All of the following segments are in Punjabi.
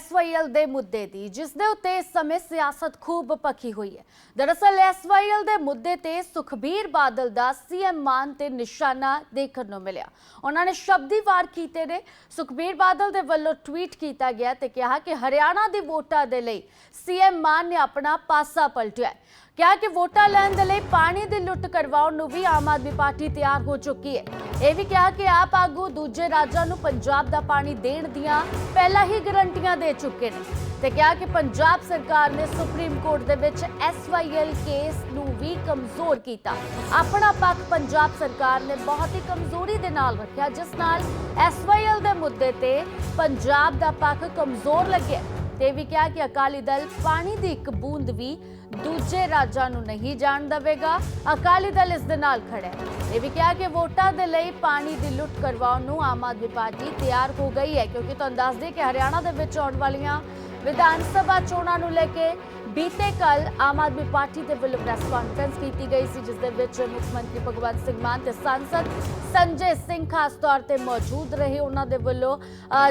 ਐਸਵਾਈਐਲ ਦੇ ਮੁੱਦੇ ਦੀ, ਜਿਸ ਦੇ ਉੱਤੇ ਇਸ ਸਮੇਂ ਸਿਆਸਤ ਖੂਬ ਪੱਕੀ ਹੋਈ ਹੈ। ਦਰਅਸਲ ਐਸਵਾਈਐਲ ਦੇ ਮੁੱਦੇ ਤੇ ਸੁਖਬੀਰ ਬਾਦਲ ਦਾ ਸੀਐਮ ਮਾਨ ਤੇ ਨਿਸ਼ਾਨਾ ਦੇਖਣ ਨੂੰ ਮਿਲਿਆ। ਉਹਨਾਂ ਨੇ ਸ਼ਬਦੀ ਵਾਰ ਕੀਤੇ ਨੇ। ਸੁਖਬੀਰ ਬਾਦਲ ਦੇ ਵੱਲੋਂ ਟਵੀਟ ਕੀਤਾ ਗਿਆ ਤੇ ਕਿਹਾ ਕਿ ਹਰਿਆਣਾ ਦੀ ਵੋਟਾਂ ਦੇ ਲਈ ਸੀਐਮ ਮਾਨ ਨੇ ਆਪਣਾ ਪਾਸਾ ਪਲਟਿਆ ਕਿਹਾ ਕਿ ਵੋਟਾਂ ਲੈਣ ਦੇ ਲਈ ਪਾਣੀ ਦੀ ਲੁੱਟ ਕਰਵਾਉਣ ਨੂੰ ਵੀ ਆਮ ਆਦਮੀ ਪਾਰਟੀ ਤਿਆਰ ਹੋ ਚੁੱਕੀ ਹੈ। ਇਹ ਵੀ ਕਿਹਾ ਕਿ ਆਪ ਆਗੂ ਦੂਜੇ ਰਾਜਾਂ ਨੂੰ ਪੰਜਾਬ ਦਾ ਪਾਣੀ ਦੇਣ ਦੀਆਂ ਪਹਿਲਾਂ ਹੀ ਗਰੰਟੀਆਂ ਦੇ ਚੁੱਕੇ ਨੇ ਤੇ ਕਿਹਾ ਕਿ ਪੰਜਾਬ ਸਰਕਾਰ ਨੇ ਸੁਪਰੀਮ ਕੋਰਟ ਦੇ ਵਿੱਚ ਐਸਵਾਈਐਲ ਕੇਸ ਨੂੰ ਵੀ ਕਮਜ਼ੋਰ ਕੀਤਾ। ਆਪਣਾ ਪੱਖ ਪੰਜਾਬ ਸਰਕਾਰ ਨੇ ਬਹੁਤ ਹੀ ਕਮਜ਼ੋਰੀ ਦੇ ਨਾਲ ਰੱਖਿਆ, ਜਿਸ ਨਾਲ ਐਸਵਾਈਐਲ ਦੇ ਮੁੱਦੇ ਤੇ ਪੰਜਾਬ ਦਾ ਪੱਖ ਕਮਜ਼ੋਰ ਲੱਗਿਆ। ਤੇ ਵੀ ਕਿਹਾ ਕਿ ਅਕਾਲੀ ਦਲ ਪਾਣੀ ਦੀ ਇੱਕ ਬੂੰਦ ਵੀ ਦੂਜੇ ਰਾਜਾਂ ਨੂੰ ਨਹੀਂ ਜਾਣ ਦੇਵੇਗਾ। ਅਕਾਲੀ ਦਲ ਇਸ ਦੇ ਨਾਲ ਖੜਾ ਹੈ। ਇਹ ਵੀ ਕਿਹਾ ਕਿ ਵੋਟਾਂ ਦੇ ਲਈ ਪਾਣੀ ਦੀ ਲੁੱਟ ਕਰਵਾਉਣ ਨੂੰ ਆਮ ਆਦਮੀ ਪਾਰਟੀ ਤਿਆਰ ਹੋ ਗਈ ਹੈ, ਕਿਉਂਕਿ ਤੁਹਾਨੂੰ ਦੱਸ ਦਈਏ ਕਿ ਹਰਿਆਣਾ ਦੇ ਵਿੱਚ ਆਉਣ ਵਾਲੀਆਂ ਵਿਧਾਨ ਸਭਾ ਚੋਣਾਂ ਨੂੰ ਲੈ ਕੇ ਬੀਤੇ ਕੱਲ ਆਮ ਆਦਮੀ ਪਾਰਟੀ ਦੇ ਵੱਲੋਂ ਪ੍ਰੈਸ ਕਾਨਫਰੰਸ ਕੀਤੀ ਗਈ ਸੀ, ਜਿਸ ਦੇ ਵਿੱਚ ਮੁੱਖ ਮੰਤਰੀ ਭਗਵੰਤ ਸਿੰਘ ਮਾਨ ਤੇ ਸੰਸਦ ਸੰਜੇ ਸਿੰਘ ਖਾਸ ਤੌਰ ਤੇ ਮੌਜੂਦ ਰਹੇ। ਉਹਨਾਂ ਦੇ ਵੱਲੋਂ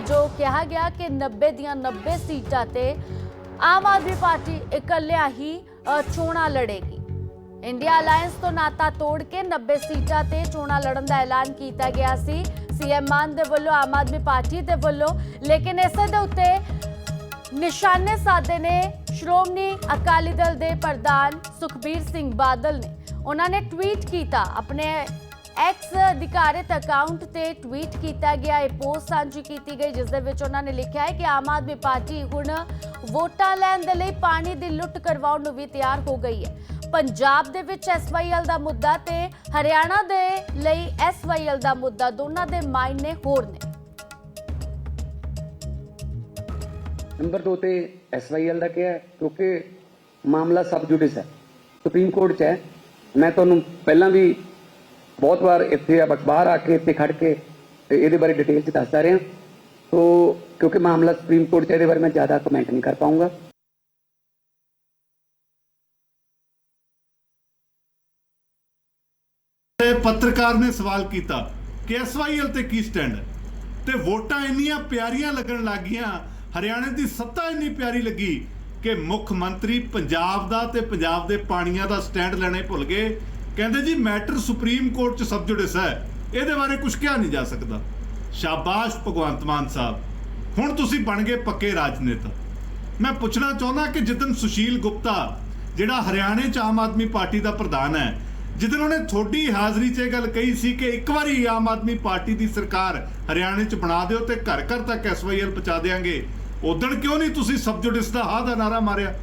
ਜੋ ਕਿਹਾ ਗਿਆ ਕਿ 90 ਦੀਆਂ 90 ਸੀਟਾਂ ਤੇ ਆਮ ਆਦਮੀ ਪਾਰਟੀ ਇਕੱਲਿਆਂ ਹੀ ਚੋਣਾਂ ਲੜੇਗੀ। ਇੰਡੀਆ ਅਲਾਈਅੰਸ ਤੋਂ ਨਾਤਾ ਤੋੜ ਕੇ 90 ਸੀਟਾਂ ਤੇ ਚੋਣਾਂ ਲੜਨ ਦਾ ਐਲਾਨ ਕੀਤਾ ਗਿਆ ਸੀ। ਸੀਐਮ ਮਾਨ ਦੇ ਵੱਲੋਂ, ਆਮ ਆਦਮੀ ਪਾਰਟੀ ਦੇ ਵੱਲੋਂ, ਲੇਕਿਨ ਇਸੇ ਦੇ ਉੱਤੇ ਨਿਸ਼ਾਨੇ ਸਾਧੇ ਨੇ ਸ਼੍ਰੋਮਣੀ ਅਕਾਲੀ ਦਲ ਦੇ ਪ੍ਰਧਾਨ ਸੁਖਬੀਰ ਸਿੰਘ ਬਾਦਲ ਨੇ। ਉਹਨਾਂ ਨੇ ਟਵੀਟ ਕੀਤਾ, ਆਪਣੇ ਐਕਸ ਅਧਿਕਾਰਿਤ ਅਕਾਊਂਟ ਤੇ ਟਵੀਟ ਕੀਤਾ ਗਿਆ। ਇਹ ਪੋਸਟ ਸਾਂਝੀ ਕੀਤੀ ਗਈ, ਜਿਸ ਦੇ ਵਿੱਚ ਉਹਨਾਂ ਨੇ ਲਿਖਿਆ ਹੈ ਕਿ ਆਮ ਆਦਮੀ ਪਾਰਟੀ ਹੁਣ ਵੋਟਾਂ ਲੈਣ ਦੇ ਲਈ ਪਾਣੀ ਦੀ ਲੁੱਟ ਕਰਵਾਉਣ ਨੂੰ ਵੀ ਤਿਆਰ ਹੋ ਗਈ ਹੈ। ਪੰਜਾਬ ਦੇ ਵਿੱਚ ਐਸਵਾਈਐਲ ਦਾ ਮੁੱਦਾ ਤੇ ਹਰਿਆਣਾ ਦੇ ਲਈ ਐਸਵਾਈਐਲ ਦਾ ਮੁੱਦਾ, ਦੋਨਾਂ ਦੇ ਮਾਇਨੇ ਹੋਰ ਨੇ। ਨੰਬਰ 2 ਤੇ ਐਸਵਾਈਐਲ ਦਾ ਕਿਹਾ ਕਿਉਂਕਿ ਮਾਮਲਾ ਸਬ ਜੁਡਿਸ ਹੈ। ਸੁਪਰੀਮ ਕੋਰਟ 'ਚ ਹੈ। ਮੈਂ ਤੁਹਾਨੂੰ ਪਹਿਲਾਂ ਵੀ ਬਹੁਤ ਵਾਰ ਇੱਥੇ ਅਬ ਅਖਬਾਰ ਆ ਕੇ ਇੱਥੇ ਖੜ ਕੇ ਇਹਦੇ ਬਾਰੇ ਡਿਟੇਲ 'ਚ ਦੱਸਦਾ ਰਿਹਾ। ਸੋ ਕਿਉਂਕਿ ਮਾਮਲਾ ਸੁਪਰੀਮ ਕੋਰਟ 'ਚ ਇਹਦੇ ਬਾਰੇ ਮੈਂ ਜ਼ਿਆਦਾ ਕਮੈਂਟ ਨਹੀਂ ਕਰ ਪਾਉਂਗਾ ਪੱਤਰਕਾਰ ਨੇ ਸਵਾਲ ਕੀਤਾ ਕਿ ਐਸਵਾਈਐਲ ਤੇ ਕੀ ਸਟੈਂਡ ਹੈ? ਤੇ ਵੋਟਾਂ ਇੰਨੀਆਂ ਪਿਆਰੀਆਂ ਲੱਗਣ ਲੱਗੀਆਂ ਹਰਿਆਣੇ ਦੀ ਸੱਤਾ ਇੰਨੀ ਪਿਆਰੀ ਲੱਗੀ ਕਿ ਮੁੱਖ ਮੰਤਰੀ ਪੰਜਾਬ ਦਾ ਤੇ ਪੰਜਾਬ ਦੇ ਪਾਣੀਆਂ ਦਾ ਸਟੈਂਡ ਲੈਣੇ ਭੁੱਲ ਗਏ। ਕਹਿੰਦੇ ਜੀ, ਮੈਟਰ ਸੁਪਰੀਮ ਕੋਰਟ 'ਚ ਸਬ ਜੁਡਿਸ ਹੈ ਇਹਦੇ ਬਾਰੇ ਕੁਝ ਕਿਹਾ ਨਹੀਂ ਜਾ ਸਕਦਾ। ਸ਼ਾਬਾਸ਼ ਭਗਵੰਤ ਮਾਨ ਸਾਹਿਬ। ਹੁਣ ਤੁਸੀਂ ਬਣ ਗਏ ਪੱਕੇ ਰਾਜਨੇਤਾ। ਮੈਂ ਪੁੱਛਣਾ ਚਾਹੁੰਦਾ ਕਿ ਜਿੱਦਨ ਸੁਸ਼ੀਲ ਗੁਪਤਾ, ਜਿਹੜਾ ਹਰਿਆਣੇ 'ਚ ਆਮ ਆਦਮੀ ਪਾਰਟੀ ਦਾ ਪ੍ਰਧਾਨ ਹੈ ਜਿੱਦਣ ਉਹਨੇ ਥੋੜੀ ਹਾਜ਼ਰੀ 'ਚ ਇਹ ਗੱਲ ਕਹੀ ਸੀ ਕਿ ਇੱਕ ਵਾਰੀ ਆਮ ਆਦਮੀ ਪਾਰਟੀ ਦੀ ਸਰਕਾਰ ਹਰਿਆਣੇ 'ਚ ਬਣਾ ਦਿਓ ਤੇ ਘਰ ਘਰ ਤੱਕ ਐਸਵਾਈਐਲ ਪਹੁੰਚਾ ਦੇਾਂਗੇ ਉਦੋਂ ਕਿਉਂ ਨਹੀਂ ਤੁਸੀਂ ਸਬਜੁਡਿਸ ਦਾ ਹਾਂ ਦਾ ਨਾਰਾ ਮਾਰਿਆ?